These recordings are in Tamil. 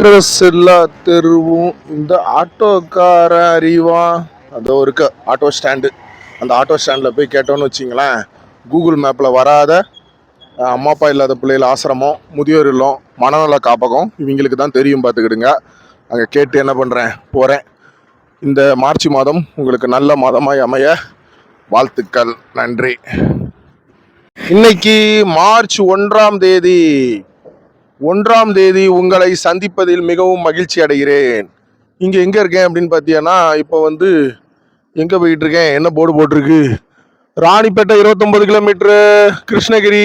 அட்ரஸ் எல்லா தெருவும் இந்த ஆட்டோக்கார அறிவா? அதோ இருக்க ஆட்டோ ஸ்டாண்டு. அந்த ஆட்டோ ஸ்டாண்டில் போய் கேட்டோன்னு வச்சிங்களேன் கூகுள் மேப்பில் வராத அம்மா அப்பா இல்லாத பிள்ளைகள் ஆசிரமம் முதியோர் இல்லம் மனநல காப்பகம் இவங்களுக்கு தான் தெரியும் பார்த்துக்கிடுங்க. அங்கே கேட்டு என்ன பண்ணுறேன் போகிறேன் இந்த மார்ச் மாதம் உங்களுக்கு நல்ல மாதமாக அமைய வாழ்த்துக்கள் நன்றி. இன்னைக்கு மார்ச் ஒன்றாம் தேதி. ஒன்றாம் தேதி உங்களை சந்திப்பதில் மிகவும் மகிழ்ச்சி அடைகிறேன். இங்கே எங்கே இருக்கேன் அப்படின்னு பார்த்தீங்கன்னா இப்போ வந்து எங்கே போயிட்டு இருக்கேன்? என்ன போர்டு போட்டிருக்கு? ராணிப்பேட்டை இருபத்தொம்பது கிலோமீட்ரு கிருஷ்ணகிரி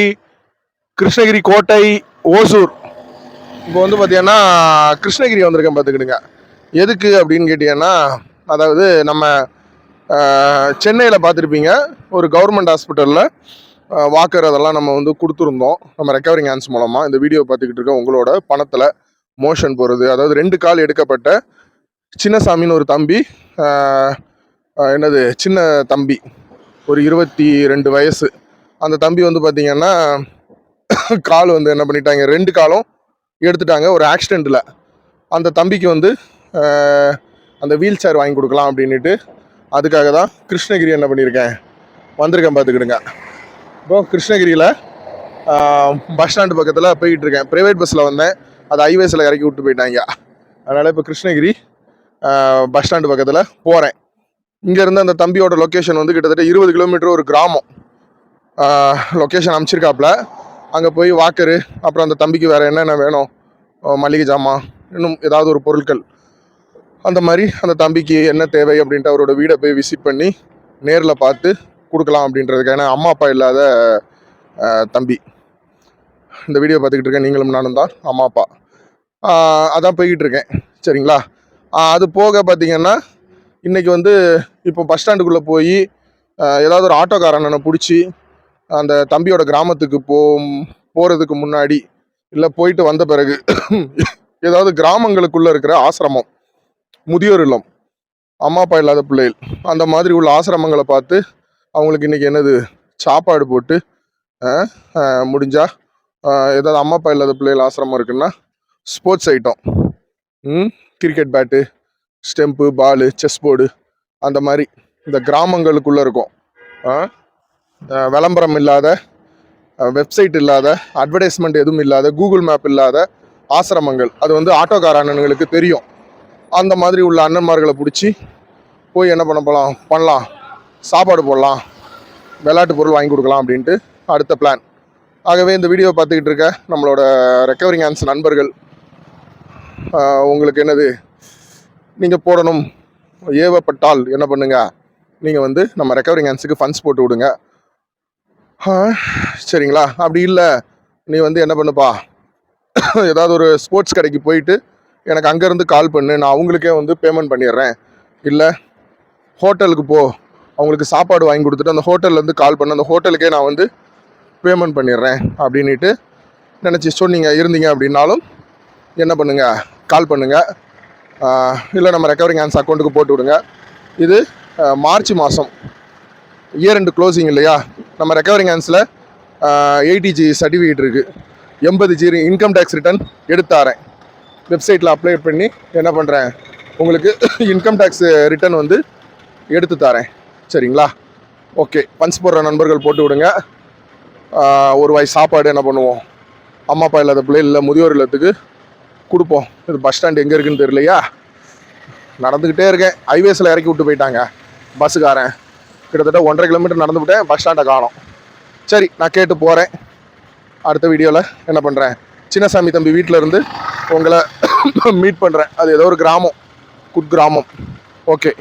கிருஷ்ணகிரி கோட்டை ஓசூர். இப்போ வந்து பார்த்தீங்கன்னா கிருஷ்ணகிரி வந்திருக்கேன் பார்த்துக்கிடுங்க எதுக்கு அப்படின்னு கேட்டிங்கன்னா அதாவது நம்ம சென்னையில் பார்த்துருப்பீங்க ஒரு கவர்மெண்ட் ஹாஸ்பிட்டலில் வாக்கர் அதெல்லாம் நம்ம வந்து கொடுத்துருந்தோம். நம்ம ரெக்கவரிங் ஹேண்ட்ஸ் மூலமாக இந்த வீடியோ பார்த்துக்கிட்டு இருக்க உங்களோட பணத்தில் மோஷன் போகிறது அதாவது ரெண்டு கால் எடுக்கப்பட்ட சின்னசாமின்னு ஒரு தம்பி என்னது சின்ன தம்பி ஒரு இருபத்தி ரெண்டு வயசு. அந்த தம்பி வந்து பார்த்திங்கன்னா கால் வந்து என்ன பண்ணிட்டாங்க ரெண்டு காலும் எடுத்துட்டாங்க ஒரு ஆக்சிடெண்ட்டில் அந்த தம்பிக்கு வந்து அந்த வீல் சேர் வாங்கி கொடுக்கலாம் அப்படின்ட்டு அதுக்காக தான் கிருஷ்ணகிரி என்ன பண்ணியிருக்கேன் வந்திருக்கேன் பார்த்துக்கிடுங்க. இப்போ கிருஷ்ணகிரியில் பஸ் ஸ்டாண்டு பக்கத்தில் போய்கிட்டு இருக்கேன் ப்ரைவேட் பஸ்ஸில் வந்தேன். அது ஹைவேஸில் இறக்கி விட்டு போயிட்டாங்க. அதனால் இப்போ கிருஷ்ணகிரி பஸ் ஸ்டாண்டு பக்கத்தில் போகிறேன் இங்கேருந்து அந்த தம்பியோட லொக்கேஷன் வந்து கிட்டத்தட்ட இருபது கிலோமீட்டர் ஒரு கிராமம். லொக்கேஷன் அமைச்சிருக்காப்புல அங்கே போய் வாக்கரு அப்புறம் அந்த தம்பிக்கு வேறு என்னென்ன வேணும்? மளிகை ஜாமான் இன்னும் ஏதாவது ஒரு பொருட்கள். அந்த மாதிரி அந்த தம்பிக்கு என்ன தேவை அப்படின்ட்டு அவரோட வீடை போய் விசிட் பண்ணி நேரில் பார்த்து கொடுக்கலாம் அப்படின்றதுக்கு ஏன்னா அம்மா அப்பா இல்லாத தம்பி. இந்த வீடியோ பார்த்துக்கிட்டு இருக்கேன். நீங்களும் நானும் தான். அம்மா அப்பா. அதான் போய்கிட்டு இருக்கேன். சரிங்களா? அது போக பார்த்தீங்கன்னா இன்றைக்கி வந்து இப்போ பஸ் ஸ்டாண்டுக்குள்ளே போய் ஏதாவது ஒரு ஆட்டோக்காரனை பிடிச்சி அந்த தம்பியோட கிராமத்துக்கு போ போகிறதுக்கு முன்னாடி இல்லை போயிட்டு வந்த பிறகு ஏதாவது கிராமங்களுக்குள்ளே இருக்கிற ஆசிரமம் முதியோர் இல்லம் அம்மா அப்பா இல்லாத பிள்ளைகள் அந்த மாதிரி உள்ள ஆசிரமங்களை பார்த்து அவங்களுக்கு இன்றைக்கி என்னது? சாப்பாடு போட்டு முடிஞ்சால் முடிஞ்சா ஏதாவது அம்மா அப்பா இல்லாத பிள்ளைகள் ஆசிரமம் இருக்குன்னா ஸ்போர்ட்ஸ் ஐட்டம் ம் cricket bat stump ball chess board அந்த மாதிரி இந்த கிராமங்களுக்குள்ளே இருக்கும். விளம்பரம் இல்லாத வெப்சைட் இல்லாத அட்வர்டைஸ்மெண்ட் எதுவும் இல்லாத கூகுள் மேப் இல்லாத ஆசிரமங்கள். அது வந்து ஆட்டோக்கார அண்ணனுங்களுக்கு தெரியும். அந்த மாதிரி உள்ள அண்ணன்மார்களை பிடிச்சி போய் என்ன பண்ண போகலாம் பண்ணலாம். சாப்பாடு போடலாம் விளையாட்டு பொருள் வாங்கி கொடுக்கலாம் அப்படின்ட்டு அடுத்த பிளான் ஆகவே இந்த வீடியோ பார்த்துக்கிட்டு இருக்க நம்மளோட ரெக்கவரிங் ஹேண்ட்ஸ் நண்பர்கள் உங்களுக்கு என்னது? நீங்கள் போடணும். ஏவப்பட்டால் என்ன பண்ணுங்கள் நீங்கள் வந்து நம்ம ரெக்கவரிங் ஹேண்ட்ஸுக்கு ஃபண்ட்ஸ் போட்டு விடுங்க. சரிங்களா? அப்படி இல்லை நீ வந்து என்ன பண்ணுப்பா? ஏதாவது ஒரு ஸ்போர்ட்ஸ் கடைக்கு போயிட்டு எனக்கு அங்கேருந்து கால் பண்ணு நான் அவங்களுக்கே வந்து பேமெண்ட் பண்ணிடுறேன். இல்லை ஹோட்டலுக்கு போ. அவங்களுக்கு சாப்பாடு வாங்கி கொடுத்துட்டு அந்த ஹோட்டல்லேருந்து கால் பண்ண அந்த ஹோட்டலுக்கே நான் வந்து பேமெண்ட் பண்ணிடுறேன் அப்படின்ட்டு நினச்சி சொன்னீங்க இருந்தீங்க அப்படின்னாலும் என்ன பண்ணுங்கள் கால் பண்ணுங்கள் இல்லை நம்ம ரெக்கவரிங் ஹேண்ட்ஸ் அக்கௌண்ட்டுக்கு போட்டு விடுங்க. இது மார்ச் மாதம் இயர் ரெண்டு க்ளோசிங் இல்லையா? நம்ம ரெக்கவரிங் ஹேண்ட்ஸில் எயிட்டி ஜி சர்டிஃபிகேட் இருக்குது எண்பது ஜி இன்கம் டேக்ஸ் ரிட்டர்ன் எடுத்தாரேன். வெப்சைட்டில் அப்ளை பண்ணி என்ன பண்ணுறேன் உங்களுக்கு இன்கம் டேக்ஸ் ரிட்டர்ன் வந்து எடுத்து தரேன். சரிங்களா? ஓகே பஞ்ச் போடுற நண்பர்கள் போட்டு விடுங்க. ஒரு வாய் சாப்பாடு என்ன பண்ணுவோம்? அம்மா அப்பா இல்லாத பிள்ளை இல்லை முதியோர் இல்லத்துக்கு கொடுப்போம். இது பஸ் ஸ்டாண்ட் எங்கே இருக்குன்னு தெரியலையா? நடந்துக்கிட்டே இருக்கேன். ஹைவேஸில் இறக்கி விட்டு போயிட்டாங்க பஸ்ஸுக்காரன் கிட்டத்தட்ட ஒன்றரை கிலோமீட்டர் நடந்து விட்டேன் பஸ் ஸ்டாண்டை காணும். சரி நான் கேட்டு போகிறேன் அடுத்த வீடியோவில் என்ன பண்ணுறேன் சின்னசாமி தம்பி வீட்டில் இருந்து உங்களை மீட் பண்ணுறேன் அது ஏதோ ஒரு கிராமம் குட் கிராமம். ஓகே